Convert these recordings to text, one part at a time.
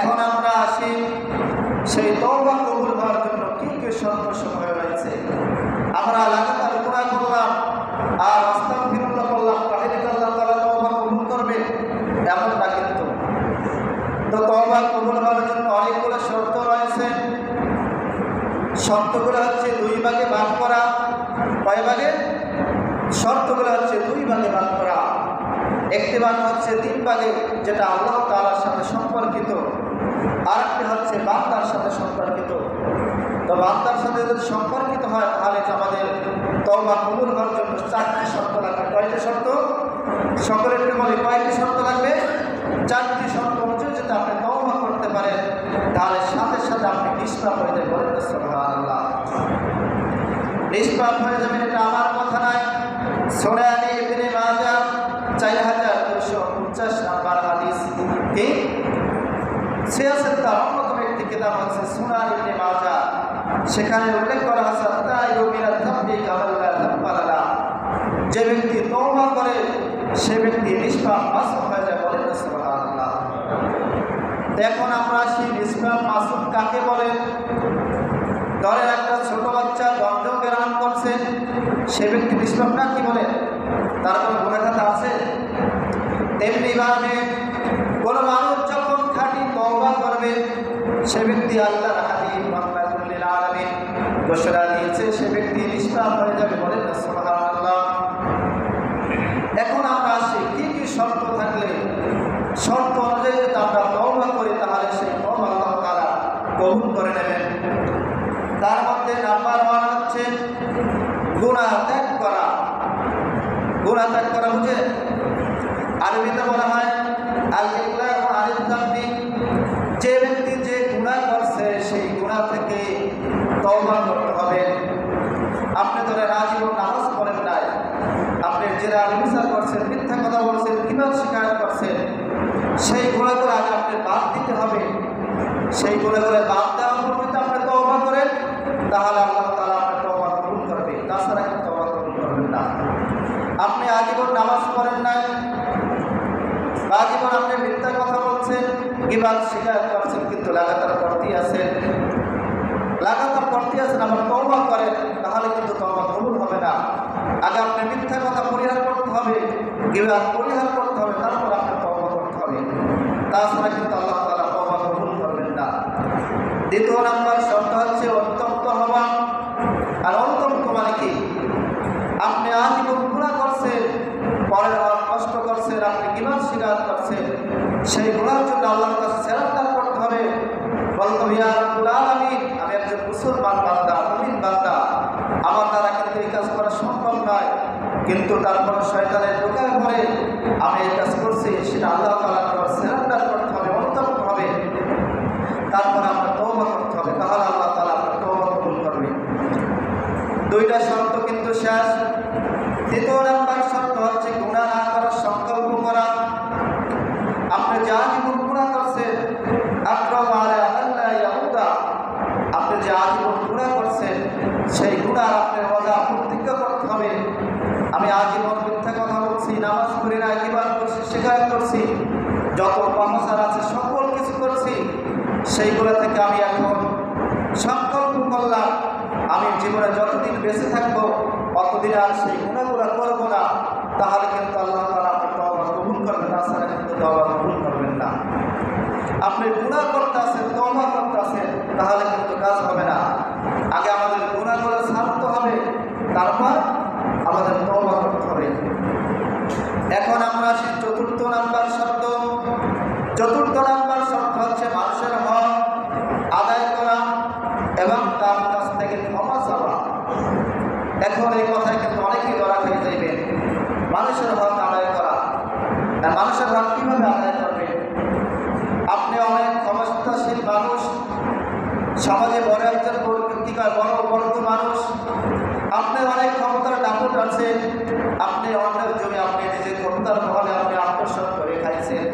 এখন আমরা আসি সেই তওবা কবুল হওয়ার জন্য কি কি শর্ত সময় রয়েছে। আমরা লাগাতার গুণা করলাম, আর আস্তাগফিরুল্লাহ করলাম, তাহলে আল্লাহ তাআলা তওবা কবুল করবে? এমনটা কিন্তু। তো তওবা কবুল হওয়ার জন্য অনেকগুলো শর্ত রয়েছে। শর্তগুলো হচ্ছে দুই ভাগে ভাগ করা। কয় ভাগে? শর্তগুলো হচ্ছে দুই ভাগে ভাগ করা। একটি ভাগ হচ্ছে তিন ভাগে, যেটা আল্লাহ তাআলার সাথে সম্পর্কিত। আরেকটি হচ্ছে বান্দার সাথে সম্পর্কিত। তো বান্দার সাথে যদি সম্পর্কিত হয়, তাহলে আমাদের তওবা কবুল হওয়ার জন্য চারটি শর্ত লাগবে। কয়টি শর্ত? সকলের বলে, কয়টি শর্ত লাগবে? চারটি শর্ত অনুযায়ী যদি আপনি তওবা করতে পারেন, তাহলে সাথে সাথে আপনি নিষ্পাপ হয়ে যায় বলেন নিষ্পাপ হয়ে যাবেন এটা আমার কথা নয়। সোনানি সেখানে উল্লেখ করা আছে তাই কামাল্লা যে ব্যক্তি তওবা করে, সে ব্যক্তি নিষ্পাপ, মাসুম হয়ে যায় বলেন এখন আমরা আসি নিষ্পাপ, মাসুম কাকে বলেন ধরেন একটা ছোট বাচ্চা দণ্ড গ্রহণ করছে, সে ব্যক্তি নিষ্পাপ না, কি বলে? তার কোনো গুণাখাতা আছে? তেমনিভাবে কোনো মানুষ যখন খাঁটি তওবা করবে, সে ব্যক্তি আলামিন ঘোষণা দিয়েছে, সে ব্যক্তি নিষ্পাপ হয়ে যাবে বলেন এখন আমরা আসি, কি কি শর্ত থাকলে, শর্ত অনুযায়ী যদি আমরা তওবা করি, তাহলে সেই তওবা তাআলা কবুল করে নেবেন। তার মধ্যে নাম্বার ওয়ান হচ্ছে গুণা ত্যাগ করা। গুণা ত্যাগ করা বুঝে আরবিতে বলা হয় আল ইকলার ও আলিল জাম্বি যে ব্যক্তি যে গুণা করছে সেই গুণা থেকে তওবা করতে হবে আপনি ধরে রাজীবন নামাজ পড়েন নাই বিচার করছেন, মিথ্যা কথা বলছেন কীভাবে শিকায়ত করছেন, সেই গুণাগুলো আগে বাদ দিতে হবে। সেই গুণাগুলো বাদ দেওয়ার তওবা করেন, তাহলে আল্লাহ তাআলা আপনার কবুল করবে। তাছাড়া কিন্তু কবুল করবেন না। আপনি আজীবন নামাজ পড়েন নাই আজীবন আপনি মিথ্যা কথা বলছেন কিংবা শিকায়ত করছেন, কিন্তু লাগাতার পড়তে আছেন। লাগাতার পড়তে আছেন, আবার তওবা করেন, তাহলে কিন্তু তওবা কবুল হবে না আগে আপনি মিথ্যা কথা পরিহার করতে হবে কিংবা পরিহার করতে হবে, তারপর আপনার তওবা করতে হবে। তাছাড়া কিন্তু আল্লাহ তাআলা তওবা কবুল করবেন না। দ্বিতীয় নাম্বার শর্ত হচ্ছে অত্যন্ত হওয়া আর অন্তর্ত মানে কি? আপনি আজীবন গুণা করছেন, পরের হক কষ্ট করছেন, আপনি কিমান স্বীকার করছেন, সেই গুণার জন্য আল্লাহর কাছে সেরান্দার করতে হবে। বলতো ইয়া রব্বুল আলামিন আমি একজন মুসলমান বান্দা মুমিন বান্দা আমার দ্বারা কিন্তু এই কাজ করা সম্ভব নয় কিন্তু তারপর শয়তানের ঢোকার ঘরে আমি এই কাজ করছি, সেটা আল্লাহ তালা তোমার সেরান্দার করতে হবে অনুতপ্ত হবে। তারপর আপনার তওবা করতে হবে, তাহলে আল্লাহ তালা আপনার তওবা কবুল করবে দুইটা শর্ত কিন্তু শেষ। তৃতীয় নাম্বার শর্ত হচ্ছে গুণা না করার সংকল্প করা আপনি যা জীবন গুণা করছেন আক্রম আলা আল্লাহ ইয়াহুদা আপনি যে আজীবন গুণা করছেন সেই গুণার আপনার ওয়াদা প্রতিজ্ঞা করতে হবে আমি আজীবন মিথ্যা কথা বলছি নামাজ পড়ি না কিবার করছি শেখায় করছি, যত পামাচার আছে, সকল কিছু করছি, সেইগুলো থেকে আমি এখন সংকল্প করলাম, আমি জীবনে যতদিন বেঁচে থাকব, অতদিন আর সেই গুণাগুলো করব না, তাহলে কিন্তু আল্লাহ তালা আপনার তবা কবুল করবেন, তাছাড়া কিন্তু তবা কবুল করবেন না। আপনি গুণা করতে আসেন তবা করতে আসেন তাহলে কিন্তু কাজ হবে না আগে আমাদের গুণাগুলো ছাড়তে হবে তারপর আমাদের তবা করতে হবে এখন আমরা আসি চতুর্থ নাম্বার শব্দ। চতুর্থ নাম্বার শব্দ হচ্ছে মানুষের হক আদায় করা এবং তার কাছ থেকে ক্ষমা চাওয়া। এখন এই কথায় কিন্তু অনেকেই ধরা খেয়ে যাইবেন। মানুষের হক আদায় করা। মানুষের হক কীভাবে আদায় করবে? আপনি অনেক ক্ষমতাশীল মানুষ, সমাজে বড় একজন ব্যক্তিকার বড় বড় মানুষ। আপনি অনেক ক্ষমতার দাপট আছে। আপনি অন্যের জমি আপনি নিজের ক্ষমতার মহলে আপনি আকর্ষণ করে খাইছেন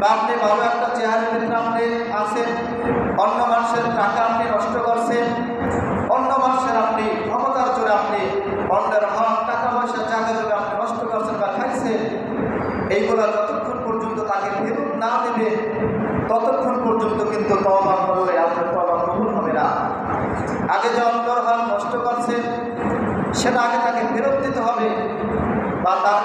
বা ভালো একটা চেহারা ভিতরে আপনি আছেন। অন্য মানুষের টাকা আপনি নষ্ট করছেন। অন্য মানুষের আপনি ক্ষমতার জোরে আপনি অন্যের হক টাকা পয়সা, জায়গা জোরে আপনি নষ্ট করছেন বা খাইছেন, এইগুলো যতক্ষণ পর্যন্ত তাকে ফেরত না দেবে, ততক্ষণ পর্যন্ত কিন্তু তবা করলে আপনার তবা কবুল হবে না। আগে যে অন্তর হাল নষ্ট করছেন, সেটা আগে তাকে ফেরত দিতে হবে বা তার